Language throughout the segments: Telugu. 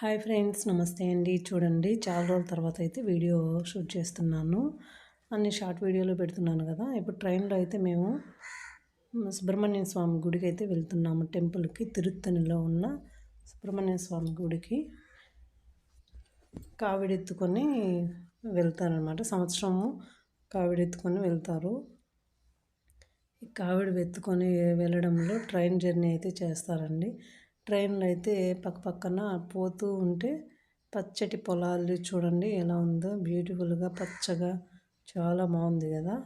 హాయ్ ఫ్రెండ్స్ నమస్తే అండి. చూడండి చాలా రోజుల తర్వాత అయితే వీడియో షూట్ చేస్తున్నాను. అన్ని షార్ట్ వీడియోలు పెడుతున్నాను కదా. ఇప్పుడు ట్రైన్లో అయితే మేము సుబ్రహ్మణ్య స్వామి గుడికి అయితే వెళ్తున్నాము. టెంపుల్కి తిరుత్తనిలో ఉన్న సుబ్రహ్మణ్య స్వామి గుడికి కావిడెత్తుకొని వెళ్తారనమాట సంవత్సరము కావిడెత్తుకొని వెళ్తారు. కావిడి ఎత్తుకొని వెళ్ళడంలో ట్రైన్ జర్నీ అయితే చేస్తారండి. ట్రైన్లో అయితే పక్కపక్కన పోతూ ఉంటే పచ్చటి పొలాలు చూడండి ఎలా ఉందో. బ్యూటిఫుల్గా పచ్చగా చాలా బాగుంది కదా.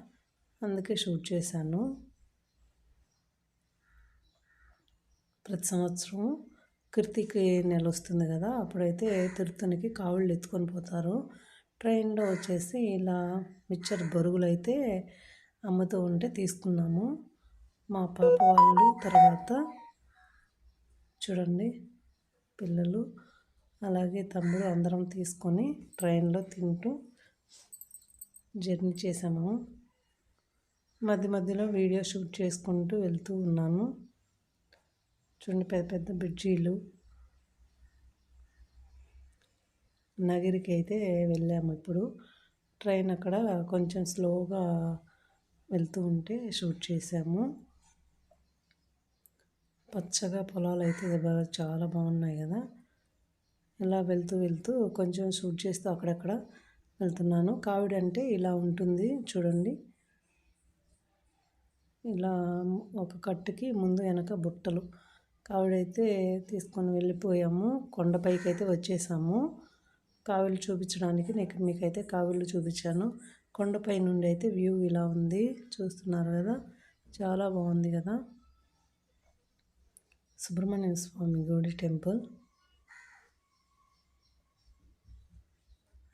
అందుకే షూట్ చేశాను. ప్రతి సంవత్సరం కృతికి నెల వస్తుంది కదా అప్పుడైతే తిరుతనికి కావుళ్ళు ఎత్తుకొని పోతారు. ట్రైన్లో వచ్చేసి ఇలా మిక్చర్ బరుగులు అయితే అమ్ముతూ ఉంటే తీసుకున్నాము. మా పాప వాళ్ళు తర్వాత చూడండి పిల్లలు అలాగే తమ్ముడు అందరం తీసుకొని ట్రైన్లో తింటూ జర్నీ చేసాము మధ్య మధ్యలో వీడియో షూట్ చేసుకుంటూ వెళ్తూ ఉన్నాను. చూడండి పెద్ద పెద్ద బ్రిడ్జీలు. నగిరికి అయితే వెళ్ళాము ఇప్పుడు. ట్రైన్ అక్కడ కొంచెం స్లోగా వెళ్తూ ఉంటే షూట్ చేసాము పచ్చగా పొలాలు అయితే బాగా చాలా బాగున్నాయి కదా. ఇలా వెళ్తూ వెళ్తూ కొంచెం షూట్ చేస్తూ అక్కడక్కడ వెళ్తున్నాను. కావిడి అంటే ఇలా ఉంటుంది చూడండి. ఇలా ఒక కట్టుకి ముందు వెనక బుట్టలు. కావిడైతే తీసుకొని వెళ్ళిపోయాము. కొండపైకి అయితే వచ్చేసాము. కావిలు చూపించడానికి నీకు మీకైతే కావిళ్ళు చూపించాను. కొండపై నుండి అయితే వ్యూ ఇలా ఉంది. చూస్తున్నారు కదా? చాలా బాగుంది కదా? సుబ్రహ్మణ్య స్వామి గుడి టెంపుల్.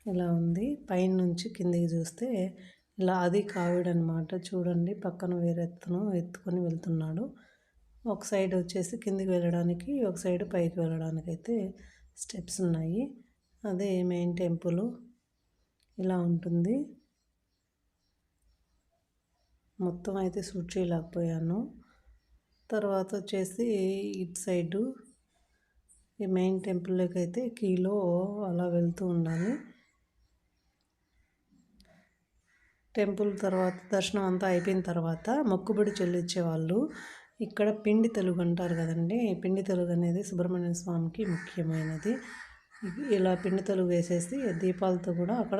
ఇలా ఉంది. పైన నుంచి కిందికి చూస్తే ఇలా అది కావిడ అనమాట చూడండి పక్కన వేరే ఎత్తును ఎత్తుకొని వెళ్తున్నాడు. ఒక సైడ్ వచ్చేసి కిందికి వెళ్ళడానికి ఒక సైడ్ పైకి వెళ్ళడానికి అయితే స్టెప్స్ ఉన్నాయి. అదే మెయిన్ టెంపుల్. ఇలా ఉంటుంది. మొత్తం అయితే షూట్ చేయలేకపోయాను. తర్వాత వచ్చేసి ఇటు సైడు ఈ మెయిన్ టెంపుల్లోకి అయితే కీలో అలా వెళ్తూ ఉండాలి. టెంపుల్ తర్వాత దర్శనం అంతా అయిపోయిన తర్వాత మొక్కుబడి చెల్లించే వాళ్ళు ఇక్కడ పిండి తెలుగు అంటారు కదండి పిండి తెలుగు అనేది సుబ్రహ్మణ్య స్వామికి ముఖ్యమైనది. ఇలా పిండి తెలుగు వేసేసి దీపాలతో కూడా అక్కడ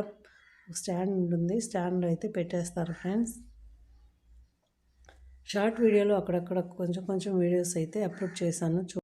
స్టాండ్ ఉంటుంది స్టాండ్లో అయితే పెట్టేస్తారు ఫ్రెండ్స్. షార్ట్ వీడియోలు అక్కడక్కడ కొంచెం కొంచెం వీడియోస్ అయితే అప్లోడ్ చేశాను.